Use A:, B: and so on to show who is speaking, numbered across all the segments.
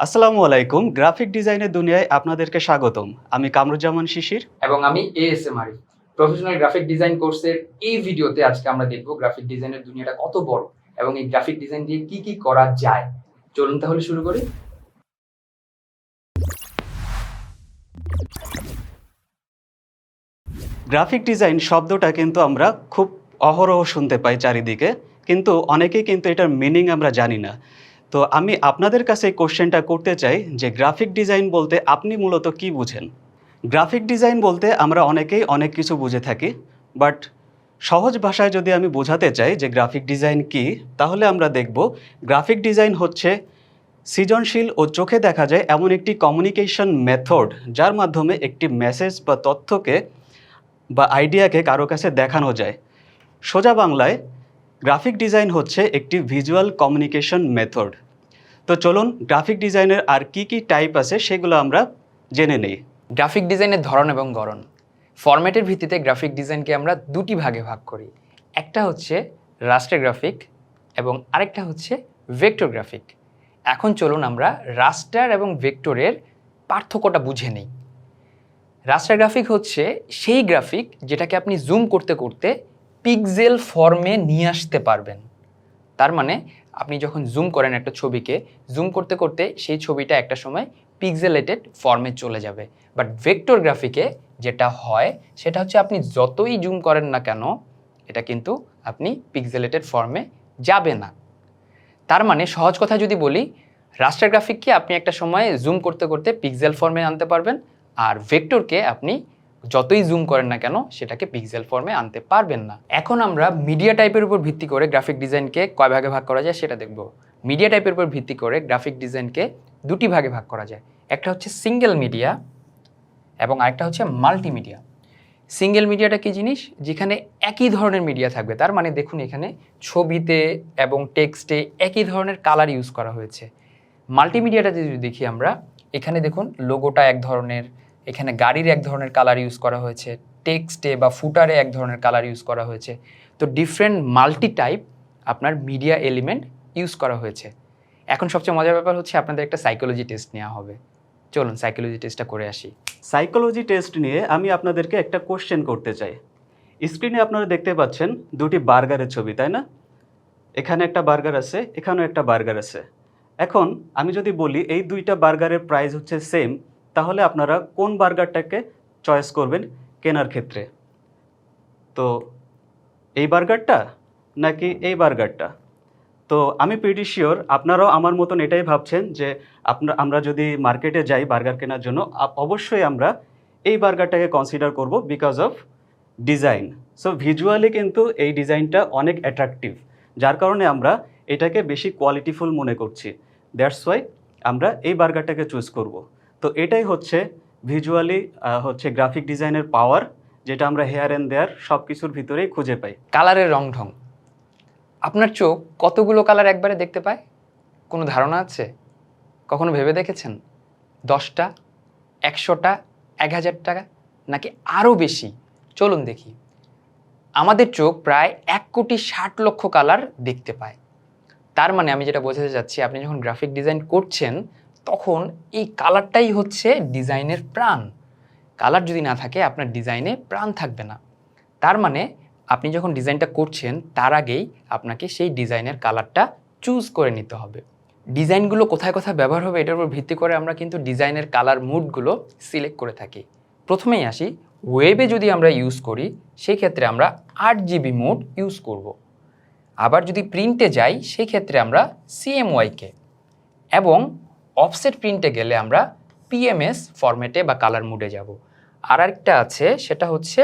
A: আসসালামু আলাইকুম গ্রাফিক ডিজাইনের দুনিয়ায় আপনাদেরকে স্বাগতম। আমি কামরুজ্জামান শিশির।
B: এবং আমি A S M Arif professional graphic design কোর্সের এই ভিডিওতে আজকে আমরা দেখব গ্রাফিক ডিজাইনের দুনিয়াটা কত বড় এবং এই গ্রাফিক ডিজাইন দিয়ে কি কি করা যায়। চলুন তাহলে শুরু করি।
A: গ্রাফিক ডিজাইন শব্দটা কিন্তু আমরা খুব অহরহ শুনতে পাই চারিদিকে কিন্তু অনেকেই কিন্তু এটার মিনিং আমরা জানি না। তো আমি আপনাদের কাছে এই কোশ্চেনটা করতে চাই যে গ্রাফিক ডিজাইন বলতে আপনি মূলত কি বুঝেন? গ্রাফিক ডিজাইন বলতে আমরা অনেকেই অনেক কিছু বুঝে থাকি, বাট সহজ ভাষায় যদি আমি বোঝাতে চাই যে গ্রাফিক ডিজাইন কি, তাহলে আমরা দেখব গ্রাফিক ডিজাইন হচ্ছে সৃজনশীল ও চোখে দেখা যায় এমন একটি কমিউনিকেশন মেথড যার মাধ্যমে একটি মেসেজ বা তথ্যকে বা আইডিয়াকে কারও কাছে দেখানো যায়। সোজা বাংলায় গ্রাফিক ডিজাইন হচ্ছে একটি ভিজুয়াল কমিউনিকেশন মেথড তো চলুন গ্রাফিক ডিজাইনের আর কি কি টাইপ আছে সেগুলো আমরা জেনে নেই।
B: গ্রাফিক ডিজাইনের ধরন এবং গড়ন। ফরম্যাটের ভিত্তিতে গ্রাফিক ডিজাইনকে আমরা দুটি ভাগে ভাগ করি। একটা হচ্ছে রাস্টার গ্রাফিক এবং আরেকটা হচ্ছে ভেক্টর গ্রাফিক এখন চলুন আমরা রাস্টার এবং ভেক্টরের পার্থক্যটা বুঝে নিই। রাস্টার গ্রাফিক হচ্ছে সেই গ্রাফিক যেটাকে আপনি জুম করতে করতে পিকজেল ফর্মে নিয়ে আসতে পারবেন। তার মানে আপনি যখন জুম করেন একটা ছবিকে জুম করতে করতে সেই ছবিটা একটা সময় পিক্সেলেটেড ফর্মে চলে যাবে। বাট ভেক্টর গ্রাফিকে যেটা হয়, সেটা হচ্ছে আপনি যতই জুম করেন না কেন, এটা কিন্তু আপনি পিক্সেলেটেড ফর্মে যাবে না। তার মানে সহজ কথা যদি বলি রাস্টার গ্রাফিককে আপনি একটা সময় জুম করতে করতে পিক্সেল ফর্মে আনতে পারবেন, আর ভেক্টরকে আপনি যতই জুম করেন না কেন, সেটাকে পিক্সেল ফর্মে আনতে পারবেন না। এখন আমরা মিডিয়া টাইপের উপর ভিত্তি করে গ্রাফিক ডিজাইনকে কয় ভাগে ভাগ করা যায় সেটা দেখব। মিডিয়া টাইপের উপর ভিত্তি করে গ্রাফিক ডিজাইনকে দুটি ভাগে ভাগ করা যায়। একটা হচ্ছে সিঙ্গেল মিডিয়া এবং আরেকটা হচ্ছে মাল্টিমিডিয়া সিঙ্গেল মিডিয়াটা কি জিনিস? যেখানে একই ধরনের মিডিয়া থাকবে। তার মানে দেখুন এখানে ছবিতে এবং টেক্সটে একই ধরনের কালার ইউজ করা হয়েছে। মাল্টিমিডিয়াটা যদি দেখি আমরা, এখানে দেখুন লোগোটা এক ধরনের এখানে গাড়ির এক ধরনের কালার ইউজ করা হয়েছে টেক্সটে বা ফুটারে এক ধরনের কালার ইউজ করা হয়েছে। তো ডিফারেন্ট মাল্টি টাইপ আপনার মিডিয়া এলিমেন্ট ইউজ করা হয়েছে। এখন সবচেয়ে মজার ব্যাপার হচ্ছে আপনাদের একটা সাইকোলজি টেস্ট নেওয়া হবে। চলুন সাইকোলজি টেস্টটা করে আসি।
A: সাইকোলজি টেস্ট নিয়ে আমি আপনাদেরকে একটা কোশ্চেন করতে চাই। স্ক্রিনে আপনারা দেখতে পাচ্ছেন দুটি বার্গারের ছবি, তাই না? এখানে একটা বার্গার আছে, এখানেও একটা বার্গার আছে। এখন আমি যদি বলি এই দুইটা বার্গারের প্রাইস হচ্ছে সেম তাহলে আপনারা কোন বার্গারটাকে চয়েস করবেন কেনার ক্ষেত্রে? তো এই বার্গারটা নাকি এই বার্গারটা? তো আমি প্রিটি শিওর আপনারাও আমার মতন এটাই ভাবছেন যে আপনার আমরা যদি মার্কেটে যাই বার্গার কেনার জন্য অবশ্যই আমরা এই বার্গারটাকে কনসিডার করব because of design so visually কিন্তু এই ডিজাইনটা অনেক অ্যাট্রাকটিভ যার কারণে আমরা এটাকে বেশি কোয়ালিটিফুল মনে করছি। দ্যাটস ওয়াই আমরা এই বার্গারটাকে চুজ করব। তো এটাই হচ্ছে ভিজুয়ালি হচ্ছে গ্রাফিক ডিজাইনের পাওয়ার যেটা আমরা হেয়ার অ্যান্ড দেয়ার সব কিছুর ভিতরেই খুঁজে পাই।
B: কালারের রং ঢং। আপনার চোখ কতগুলো কালার একবারে দেখতে পায়? কোনো ধারণা আছে? কখনো ভেবে দেখেছেন? দশটা, একশোটা, এক হাজার টাকা, নাকি আরও বেশি? চলুন দেখি। আমাদের চোখ প্রায় এক কোটি ষাট লক্ষ কালার দেখতে পায়। তার মানে আমি যেটা বোঝাতে চাচ্ছি, আপনি যখন গ্রাফিক ডিজাইন করছেন তখন এই কালারটাই হচ্ছে ডিজাইনের প্রাণ। কালার যদি না থাকে, আপনার ডিজাইনে প্রাণ থাকবে না। তার মানে আপনি যখন ডিজাইনটা করছেন, তার আগেই আপনাকে সেই ডিজাইনের কালারটা চুজ করে নিতে হবে। ডিজাইনগুলো কোথায় কোথায় ব্যবহার হবে, এটার উপর ভিত্তি করে আমরা কিন্তু ডিজাইনের কালার মুডগুলো সিলেক্ট করে থাকি। প্রথমেই আসি ওয়েবে যদি আমরা ইউজ করি সেই ক্ষেত্রে আমরা আট জিবি মোড ইউজ করব। আবার যদি প্রিন্টে যাই সেই ক্ষেত্রে আমরা সিএমওয়াইকে এবং অফসেট প্রিন্টে গেলে আমরা পিএমএস ফরম্যাটে বা কালার মুডে যাব। আর একটা আছে, সেটা হচ্ছে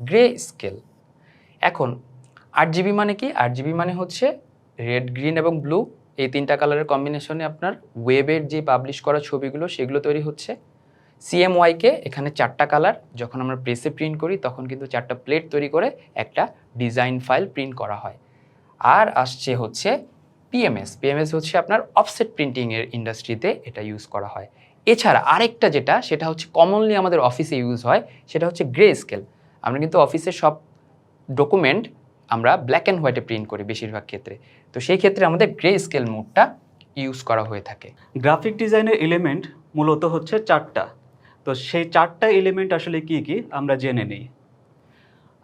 B: গ্রে স্কেল এখন, আট জিবি মানে কি? আট জিবি মানে হচ্ছে রেড গ্রিন এবং ব্লু এই তিনটা কালারের কম্বিনেশনে আপনার ওয়েবের যে পাবলিশ করা ছবিগুলো, সেগুলো তৈরি হচ্ছে। সিএমওয়াইকে এখানে চারটা কালার যখন আমরা প্রেসে প্রিন্ট করি, তখন কিন্তু চারটা প্লেট তৈরি করে একটা ডিজাইন ফাইল প্রিন্ট করা হয়। আর আসছে হচ্ছে পিএমএস পিএমএস হচ্ছে আপনার অফসেট প্রিন্টিংয়ের ইন্ডাস্ট্রিতে এটা ইউজ করা হয়। এছাড়া আরেকটা যেটা, সেটা হচ্ছে কমনলি আমাদের অফিসে ইউজ হয়, সেটা হচ্ছে গ্রে স্কেল আমরা কিন্তু অফিসের সব ডকুমেন্ট আমরা ব্ল্যাক অ্যান্ড হোয়াইটে প্রিন্ট করি বেশিরভাগ ক্ষেত্রে। তো সেই ক্ষেত্রে আমাদের গ্রে স্কেল মোডটা ইউজ করা হয়ে থাকে।
A: গ্রাফিক ডিজাইনের এলিমেন্ট মূলত হচ্ছে চারটা। তো সেই চারটা এলিমেন্ট আসলে কি কি? আমরা জেনে নিই।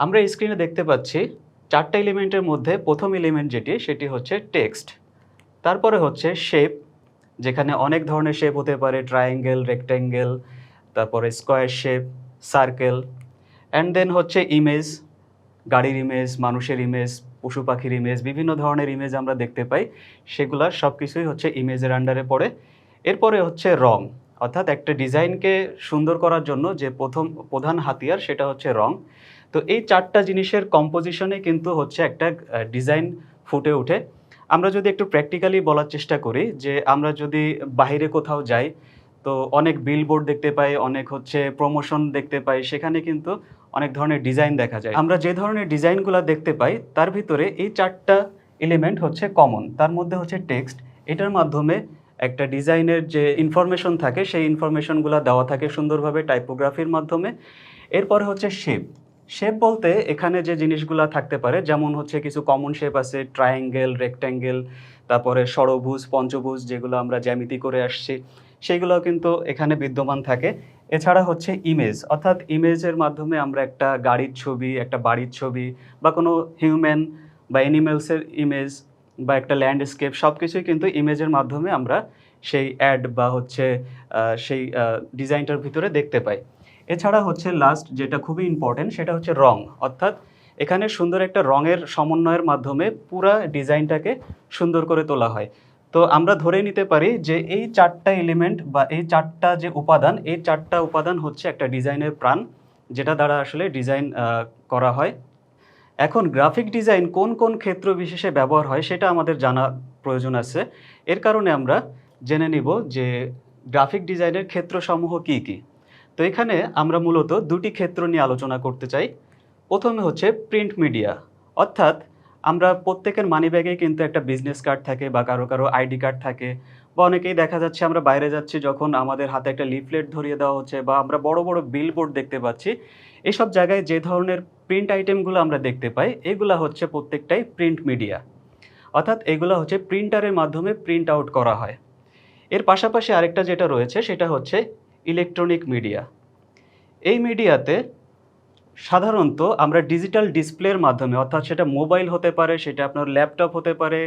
A: আমরা স্ক্রিনে দেখতে পাচ্ছি চারটা এলিমেন্টের মধ্যে প্রথম এলিমেন্ট যেটি, সেটি হচ্ছে টেক্সট তারপরে হচ্ছে শেপ যেখানে অনেক ধরনের শেপ হতে পারে ট্রায়াঙ্গেল রেক্ট্যাঙ্গেল তারপরে square shape circle and then হচ্ছে ইমেজ গাড়ির ইমেজ মানুষের ইমেজ পশু পাখির ইমেজ বিভিন্ন ধরনের ইমেজ আমরা দেখতে পাই। সেগুলা সব কিছুই হচ্ছে ইমেজের আন্ডারে পড়ে। এরপরে হচ্ছে রং, অর্থাৎ একটা ডিজাইনকে সুন্দর করার জন্য যে প্রথম, প্রধান হাতিয়ার, সেটা হচ্ছে রং। তো এই চারটা জিনিসের কম্পোজিশনে কিন্তু হচ্ছে একটা ডিজাইন ফুটে ওঠে। আমরা যদি একটু প্র্যাকটিক্যালি বলার চেষ্টা করি যে আমরা যদি বাইরে কোথাও যাই, তো অনেক বিলবোর্ড দেখতে পাই, অনেক হচ্ছে প্রমোশন দেখতে পাই, সেখানে কিন্তু অনেক ধরনের ডিজাইন দেখা যায়। আমরা যে ধরনের ডিজাইনগুলো দেখতে পাই, তার ভিতরে এই চারটা এলিমেন্ট হচ্ছে কমন তার মধ্যে হচ্ছে টেক্সট এটার মাধ্যমে একটা ডিজাইনের যে ইনফরমেশন থাকে, সেই ইনফরমেশনগুলো দেওয়া থাকে সুন্দরভাবে টাইপোগ্রাফির মাধ্যমে। এরপরে হচ্ছে শেপ শেপ বলতে এখানে যে জিনিসগুলো থাকতে পারে, যেমন হচ্ছে কিছু কমন শেপ আছে ট্রায়াঙ্গেল রেক্ট্যাঙ্গেল তারপরে ষড়ভুজ, পঞ্চভুজ যেগুলো আমরা জ্যামিতি করে আসছি সেইগুলো কিন্তু এখানে বিদ্যমান থাকে। এছাড়া হচ্ছে ইমেজ অর্থাৎ ইমেজের মাধ্যমে আমরা একটা গাড়ির ছবি, একটা বাড়ির ছবি বা কোনো হিউম্যান বা অ্যানিমেলসের ইমেজ বা একটা ল্যান্ডস্কেপ সব কিছুই কিন্তু ইমেজের মাধ্যমে আমরা সেই অ্যাড বা হচ্ছে সেই ডিজাইনটার ভিতরে দেখতে পাই। এছাড়া হচ্ছে লাস্ট যেটা খুবই ইম্পর্টেন্ট সেটা হচ্ছে রং। অর্থাৎ এখানে সুন্দর একটা রঙের সমন্বয়ের মাধ্যমে পুরা ডিজাইনটাকে সুন্দর করে তোলা হয়। তো আমরা ধরে নিতে পারি যে এই চারটা এলিমেন্ট বা এই চারটা যে উপাদান, এই চারটা উপাদান হচ্ছে একটা ডিজাইনের প্রাণ, যেটা দ্বারা আসলে ডিজাইন করা হয়। এখন গ্রাফিক ডিজাইন কোন কোন ক্ষেত্র বিশেষে ব্যবহার হয় সেটা আমাদের জানা প্রয়োজন আছে। এর কারণে আমরা জেনে নিব যে গ্রাফিক ডিজাইনের ক্ষেত্রসমূহ কি কি। তো এখানে আমরা মূলত দুটি ক্ষেত্র নিয়ে আলোচনা করতে চাই। প্রথমে হচ্ছে প্রিন্ট মিডিয়া অর্থাৎ আমরা প্রত্যেকের মানিব্যাগে কিন্তু একটা বিজনেস কার্ড থাকে বা কারও কারও আইডি কার্ড থাকে বা অনেকেই দেখা যাচ্ছে আমরা বাইরে যাচ্ছি যখন আমাদের হাতে একটা লিফলেট ধরিয়ে দেওয়া হচ্ছে বা আমরা বড় বড় বিলবোর্ড দেখতে পাচ্ছি। এসব জায়গায় যে ধরনের প্রিন্ট আইটেমগুলো আমরা দেখতে পাই, এগুলা হচ্ছে প্রত্যেকটাই প্রিন্ট মিডিয়া অর্থাৎ এগুলো হচ্ছে প্রিন্টারের মাধ্যমে প্রিন্ট আউট করা হয়। এর পাশাপাশি আরেকটা যেটা রয়েছে সেটা হচ্ছে ইলেকট্রনিক মিডিয়া। এই মিডিয়াতে সাধারণত আমরা ডিজিটাল ডিসপ্লের মাধ্যমে, অর্থাৎ সেটা মোবাইল হতে পারে, সেটা আপনার ল্যাপটপ হতে পারে,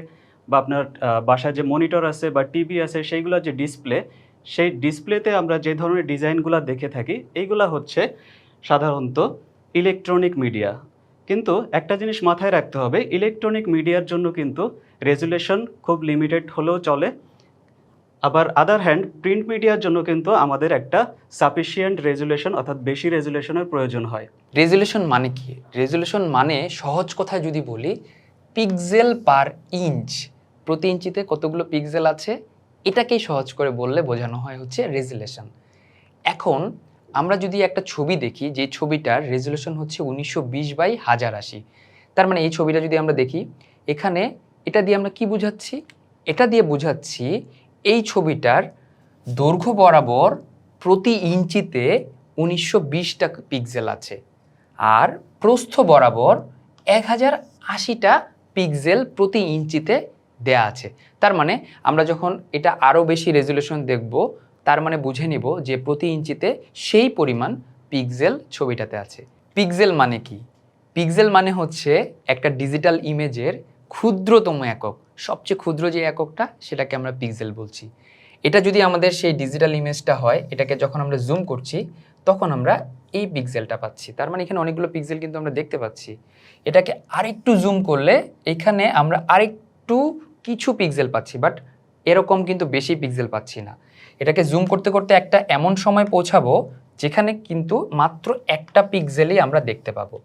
A: বা আপনার বাসায় যে মনিটর আছে, বা টিভি আছে সেইগুলো যে ডিসপ্লে, সেই ডিসপ্লেতে আমরা যে ধরনের ডিজাইনগুলো দেখে থাকি, এইগুলা হচ্ছে সাধারণত ইলেকট্রনিক মিডিয়া। কিন্তু একটা জিনিস মাথায় রাখতে হবে, ইলেকট্রনিক মিডিয়ার জন্য কিন্তু রেজুলেশন খুব লিমিটেড হলেও চলে। আবার আদার হ্যান্ড প্রিন্ট মিডিয়ার জন্য কিন্তু আমাদের একটা সাফিসিয়েন্ট রেজুলেশন অর্থাৎ বেশি রেজুলেশনের প্রয়োজন হয়।
B: রেজুলেশন মানে কি? রেজুলেশন মানে সহজ কথায় যদি বলি পিক্সেল পার ইঞ্চ প্রতি ইঞ্চিতে কতগুলো পিক্সেল আছে? এটাকেই সহজ করে বললে বোঝানো হয় হচ্ছে রেজুলেশন এখন আমরা যদি একটা ছবি দেখি, যে ছবিটার রেজুলেশন হচ্ছে উনিশশো বিশ বাই হাজার আশি। তার মানে এই ছবিটা যদি আমরা দেখি, এখানে এটা দিয়ে আমরা কি বুঝাচ্ছি? এটা দিয়ে বুঝাচ্ছি এই ছবিটার দৈর্ঘ্য বরাবর প্রতি ইঞ্চিতে উনিশশো বিশটা পিক্সেল আছে। আর প্রস্থ বরাবর এক হাজার আশিটা পিক্সেল প্রতি ইঞ্চিতে দেয়া আছে। তার মানে আমরা যখন এটা আরও বেশি রেজুলেশন দেখব, তার মানে বুঝে নিব যে প্রতি ইঞ্চিতে সেই পরিমাণ পিক্সেল ছবিটাতে আছে। পিক্সেল মানে কি? পিক্সেল মানে হচ্ছে একটা ডিজিটাল ইমেজের ক্ষুদ্রতম একক। সবচেয়ে ক্ষুদ্র যে এককটা, সেটাকে আমরা পিক্সেল বলছি। এটা যদি আমাদের সেই ডিজিটাল ইমেজটা হয়, এটাকে যখন আমরা জুম করছি, তখন আমরা এই পিক্সেলটা পাচ্ছি। তার মানে এখানে অনেকগুলো পিক্সেল কিন্তু আমরা দেখতে পাচ্ছি। এটাকে আরেকটু জুম করলে, এখানে আমরা আরেকটু কিছু পিক্সেল পাচ্ছি বাট এরকম কিন্তু বেশি পিক্সেল পাচ্ছি না। এটাকে জুম করতে করতে একটা এমন সময় পৌঁছাবো, যেখানে কিন্তু মাত্র একটা পিক্সেলই আমরা দেখতে পাবো।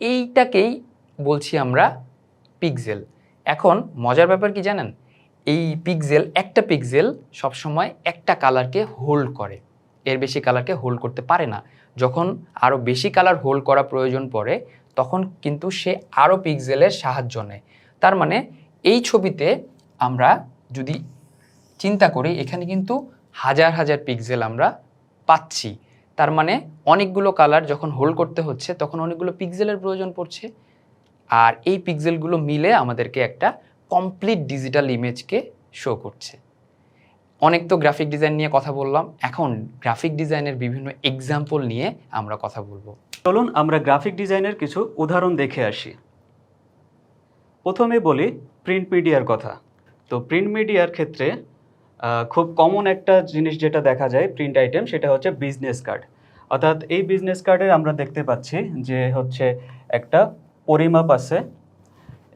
B: এইটাকেই বলছি আমরা পিক্সেল এখন মজার ব্যাপার কি জানেন? এই পিক্সেল একটা পিক্সেল সবসময় একটা কালারকে হোল্ড করে। এর বেশি কালারকে হোল্ড করতে পারে না। যখন আরও বেশি কালার হোল্ড করা প্রয়োজন পড়ে, তখন কিন্তু সে আরও পিক্সেলের সাহায্য নেয়। তার মানে এই ছবিতে আমরা যদি চিন্তা করি, এখানে কিন্তু হাজার হাজার পিক্সেল আমরা পাচ্ছি। তার মানে অনেকগুলো কালার যখন হোল্ড করতে হচ্ছে, তখন অনেকগুলো পিক্সেলের প্রয়োজন পড়ছে। আর এই পিক্সেলগুলো মিলে আমাদেরকে একটা কমপ্লিট ডিজিটাল ইমেজকে শো করছে। অনেক তো গ্রাফিক ডিজাইন নিয়ে কথা বললাম, এখন গ্রাফিক ডিজাইনের বিভিন্ন এক্সাম্পল নিয়ে আমরা কথা বলব।
A: চলুন আমরা গ্রাফিক ডিজাইনের কিছু উদাহরণ দেখে আসি। প্রথমে বলি প্রিন্ট মিডিয়ার কথা। তো প্রিন্ট মিডিয়ার ক্ষেত্রে খুব কমন একটা জিনিস যেটা দেখা যায় প্রিন্ট আইটেম সেটা হচ্ছে বিজনেস কার্ড অর্থাৎ এই বিজনেস কার্ডের আমরা দেখতে পাচ্ছি যে হচ্ছে একটা পরিমাপ আছে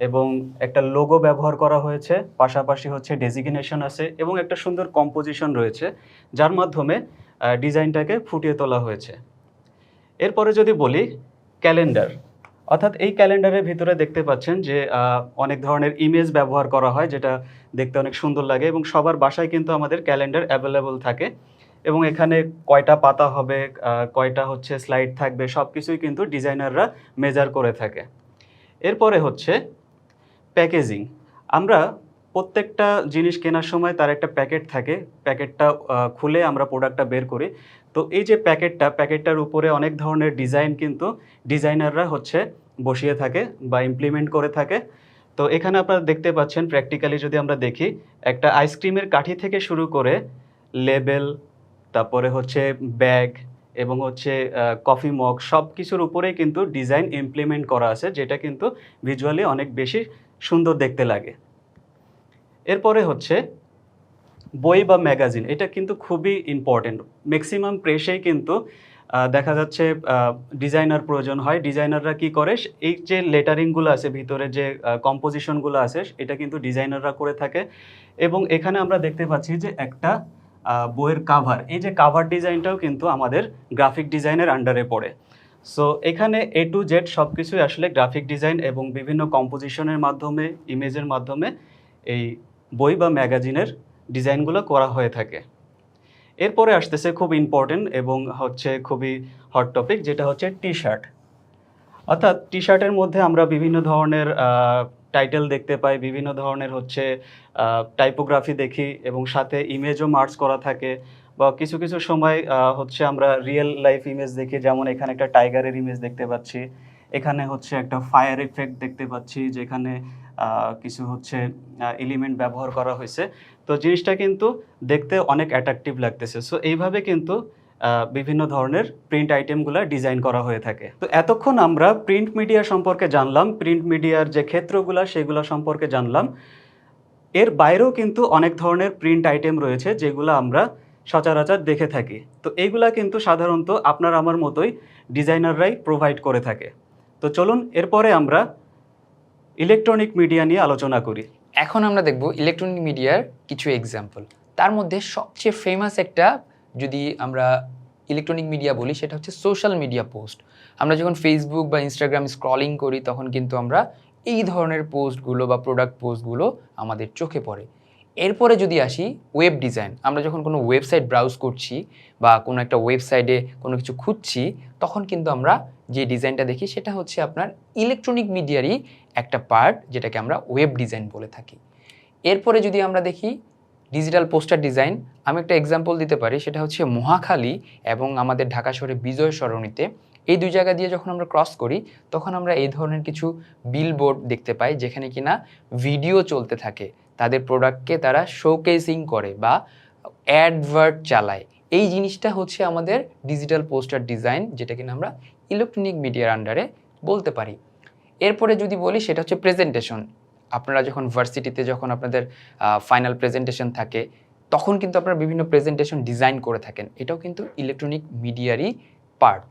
A: এবং একটা লোগো ব্যবহার করা হয়েছে, পাশাপাশি হচ্ছে ডেজিগনেশন আছে এবং একটা সুন্দর কম্পোজিশন রয়েছে, যার মাধ্যমে ডিজাইনটাকে ফুটিয়ে তোলা হয়েছে। এরপরে যদি বলি ক্যালেন্ডার অর্থাৎ এই ক্যালেন্ডারের ভিতরে দেখতে পাচ্ছেন যে অনেক ধরনের ইমেজ ব্যবহার করা হয়, যেটা দেখতে অনেক সুন্দর লাগে এবং সবার বাসায় কিন্তু আমাদের ক্যালেন্ডার অ্যাভেলেবল থাকে এবং এখানে কয়টা পাতা হবে কয়টা হচ্ছে স্লাইড থাকবে সব কিছুই কিন্তু ডিজাইনাররা মেজার করে থাকে। এরপরে হচ্ছে প্যাকেজিং আমরা প্রত্যেকটা জিনিস কেনার সময় তার একটা প্যাকেট থাকে, প্যাকেটটা খুলে আমরা প্রোডাক্টটা বের করি। তো এই যে প্যাকেটটা, প্যাকেটটার উপরে অনেক ধরনের ডিজাইন কিন্তু ডিজাইনাররা হচ্ছে বসিয়ে থাকে বা ইমপ্লিমেন্ট করে থাকে। তো এখানে আপনারা দেখতে পাচ্ছেন প্র্যাকটিক্যালি যদি আমরা দেখি, একটা আইসক্রিমের কাঠি থেকে শুরু করে লেবেল তারপরে হচ্ছে ব্যাগ এবং হচ্ছে কফি মগ সব কিছুর উপরেই কিন্তু ডিজাইন ইমপ্লিমেন্ট করা আছে, যেটা কিন্তু ভিজুয়ালি অনেক বেশি সুন্দর দেখতে লাগে। এরপরে হচ্ছে, বই বা ম্যাগাজিন এটা কিন্তু খুবই ইম্পর্টেন্ট ম্যাক্সিমাম প্রেসেই কিন্তু দেখা যাচ্ছে ডিজাইনার প্রয়োজন হয়। ডিজাইনাররা কি করে, এই যে লেটারিংগুলো আছে, ভিতরে যে কম্পোজিশনগুলো আছে, এটা কিন্তু ডিজাইনাররা করে থাকে। এবং এখানে আমরা দেখতে পাচ্ছি যে একটা বইয়ের কাভার এই যে কাভার ডিজাইনটাও কিন্তু আমাদের গ্রাফিক ডিজাইনের আন্ডারে পড়ে। সো এখানে এ টু জেড সব কিছুই আসলে গ্রাফিক ডিজাইন এবং বিভিন্ন কম্পোজিশনের মাধ্যমে ইমেজের মাধ্যমে এই বই বা ম্যাগাজিনের ডিজাইনগুলো করা হয়ে থাকে। এরপরে আসতেছে খুব ইম্পর্টেন্ট এবং হচ্ছে খুবই হট টপিক যেটা হচ্ছে টি শার্ট অর্থাৎ টি শার্টের মধ্যে আমরা বিভিন্ন ধরনের টাইটেল দেখতে পাই, বিভিন্ন ধরনের হচ্ছে টাইপোগ্রাফি দেখি এবং সাথে ইমেজও মার্চ করা থাকে বা কিছু কিছু সময় হচ্ছে আমরা রিয়েল লাইফ ইমেজ দেখি, যেমন এখানে একটা টাইগারের ইমেজ দেখতে পাচ্ছি, এখানে হচ্ছে একটা ফায়ার এফেক্ট দেখতে পাচ্ছি, যেখানে কিছু হচ্ছে এলিমেন্ট ব্যবহার করা হয়েছে। তো জিনিসটা কিন্তু দেখতে অনেক অ্যাট্রাকটিভ লাগতেছে। সো এইভাবে কিন্তু বিভিন্ন ধরনের প্রিন্ট আইটেমগুলো ডিজাইন করা হয়ে থাকে। তো এতক্ষণ আমরা প্রিন্ট মিডিয়া সম্পর্কে জানলাম প্রিন্ট মিডিয়ার যে ক্ষেত্রগুলো সেগুলো সম্পর্কে জানলাম। এর বাইরেও কিন্তু অনেক ধরনের প্রিন্ট আইটেম রয়েছে যেগুলো আমরা সচরাচর দেখে থাকি। তো এইগুলা কিন্তু সাধারণত আপনার আমার মতোই ডিজাইনাররাই প্রোভাইড করে থাকে। তো চলুন, এরপরে আমরা ইলেকট্রনিক মিডিয়া নিয়ে আলোচনা করি।
B: এখন আমরা দেখব ইলেকট্রনিক মিডিয়ার কিছু এক্সাম্পল তার মধ্যে সবচেয়ে ফেমাস একটা যদি আমরা ইলেকট্রনিক মিডিয়া বলি, সেটা হচ্ছে সোশ্যাল মিডিয়া পোস্ট আমরা যখন ফেসবুক বা ইনস্টাগ্রাম স্ক্রলিং করি, তখন কিন্তু আমরা এই ধরনের পোস্টগুলো বা প্রোডাক্ট পোস্টগুলো আমাদের চোখে পড়ে। এরপরে যদি আসি ওয়েব ডিজাইন আমরা যখন কোনো ওয়েবসাইট ব্রাউজ করছি বা কোনো একটা ওয়েবসাইটে কোনো কিছু খুঁজছি, তখন কিন্তু আমরা যে ডিজাইনটা দেখি, সেটা হচ্ছে আপনার ইলেকট্রনিক মিডিয়ারই একটা পার্ট যেটাকে আমরা ওয়েব ডিজাইন বলে থাকি। এরপরে যদি আমরা দেখি ডিজিটাল পোস্টার ডিজাইন আমি একটা এক্সাম্পল দিতে পারি, সেটা হচ্ছে মহাখালী এবং আমাদের ঢাকা শহরে বিজয় সরণিতে। এই দুই জায়গা দিয়ে যখন আমরা ক্রস করি, তখন আমরা এই ধরনের কিছু বিলবোর্ড দেখতে পাই, যেখানে কিনা ভিডিও চলতে থাকে। তাদের প্রোডাক্টকে তারা শোকেসিং করে বা অ্যাডভার্ট চালায়। এই জিনিসটা হচ্ছে আমাদের ডিজিটাল পোস্টার ডিজাইন যেটা কিনা আমরা ইলেকট্রনিক মিডিয়ার আন্ডারে বলতে পারি। এরপরে যদি বলি, সেটা হচ্ছে প্রেজেন্টেশন আপনারা যখন ভার্সিটিতে যখন আপনাদের ফাইনাল প্রেজেন্টেশন থাকে, তখন কিন্তু আপনারা বিভিন্ন প্রেজেন্টেশন ডিজাইন করে থাকেন। এটাও কিন্তু ইলেকট্রনিক মিডিয়ারই পার্ট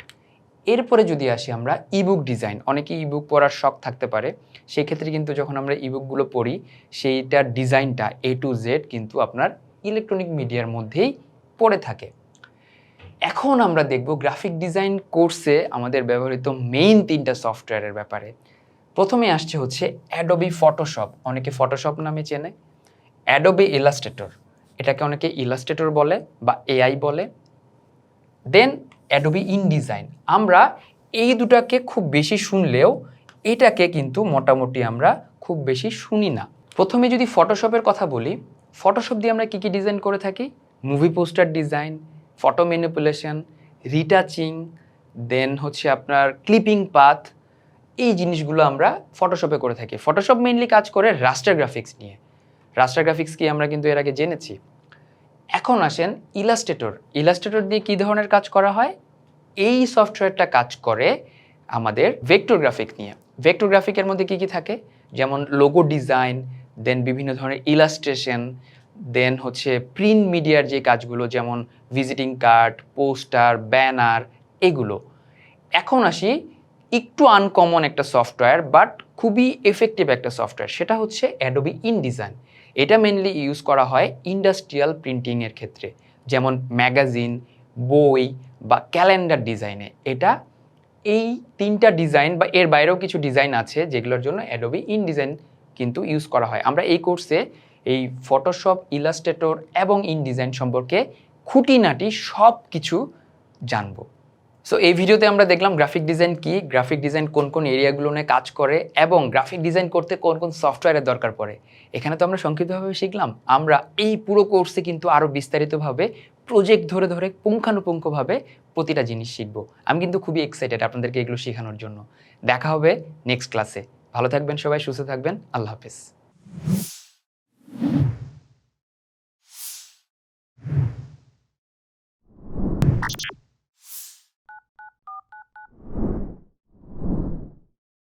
B: এরপরে যদি আসি আমরা ইবুক ডিজাইন অনেকে ইবুক পড়ার শখ থাকতে পারে। সেই ক্ষেত্রে কিন্তু যখন আমরা ইবুকগুলো পড়ি, সেইটার ডিজাইনটা এ টু জেড কিন্তু আপনার ইলেকট্রনিক মিডিয়ার মধ্যেই পড়ে থাকে। এখন আমরা দেখব গ্রাফিক ডিজাইন কোর্সে আমাদের ব্যবহৃত মেইন তিনটা সফটওয়্যারের ব্যাপারে। প্রথমে আসছে হচ্ছে অ্যাডোবি ফটোশপ অনেকে ফটোশপ নামে চেনে। অ্যাডোবি ইলাস্ট্রেটর এটাকে অনেকে ইলাস্ট্রেটর বলে বা এআই বলে। দেন অ্যাডোবি ইনডিজাইন আমরা এই দুটাকে খুব বেশি শুনলেও এটাকে কিন্তু মোটামুটি আমরা খুব বেশি শুনি না। প্রথমে যদি ফটোশপের কথা বলি ফটোশপ দিয়ে আমরা কী কী ডিজাইন করে থাকি? Movie poster design photo manipulation retouching then হচ্ছে আপনার ক্লিপিং পাথ এই জিনিসগুলো আমরা ফটোশপে করে থাকি। ফটোশপ মেইনলি কাজ করে রাস্টার গ্রাফিক্স নিয়ে। রাস্টার গ্রাফিক্স কি আমরা কিন্তু এর আগে জেনেছি। এখন আসেন ইলাস্ট্রেটর ইলাস্ট্রেটর দিয়ে কী ধরনের কাজ করা হয়? এই সফটওয়্যারটা কাজ করে আমাদের ভেক্টর গ্রাফিক নিয়ে। ভেক্টর গ্রাফিকের মধ্যে কী কী থাকে? যেমন লোগো ডিজাইন দেন বিভিন্ন ধরনের ইলাস্ট্রেশন দেন হচ্ছে প্রিন্ট মিডিয়ার যে কাজগুলো, যেমন ভিজিটিং কার্ড পোস্টার ব্যানার এগুলো। এখন আসি একটু আনকমন একটা সফটওয়্যার বাট খুবই এফেক্টিভ একটা সফটওয়্যার সেটা হচ্ছে অ্যাডোবি ইনডিজাইন এটা মেনলি ইউজ করা হয় ইন্ডাস্ট্রিয়াল প্রিন্টিংয়ের ক্ষেত্রে, যেমন ম্যাগাজিন বই বা ক্যালেন্ডার ডিজাইনে এটা এই তিনটা ডিজাইন বা এর বাইরেও কিছু ডিজাইন আছে, যেগুলোর জন্য অ্যাডোবি ইনডিজাইন কিন্তু ইউজ করা হয়। আমরা এই কোর্সে এই ফটোশপ ইলাস্ট্রেটর এবং ইনডিজাইন সম্পর্কে খুঁটিনাটি সব কিছু জানব। সো এই ভিডিওতে আমরা দেখলাম গ্রাফিক ডিজাইন কি গ্রাফিক ডিজাইন কোন কোন এরিয়াগুলো নিয়ে কাজ করে এবং গ্রাফিক ডিজাইন করতে কোন কোন সফটওয়্যারের দরকার পড়ে। এখানে তো আমরা সংক্ষিপ্তভাবে শিখলাম, আমরা এই পুরো কোর্সে কিন্তু আরও বিস্তারিতভাবে প্রজেক্ট ধরে ধরে পুঙ্খানুপুঙ্খভাবে প্রতিটা জিনিস শিখব। আমি কিন্তু খুবই এক্সাইটেড আপনাদেরকে এগুলো শেখানোর জন্য। দেখা হবে নেক্সট ক্লাসে ভালো থাকবেন সবাই, সুস্থ থাকবেন। আল্লাহ হাফেজ।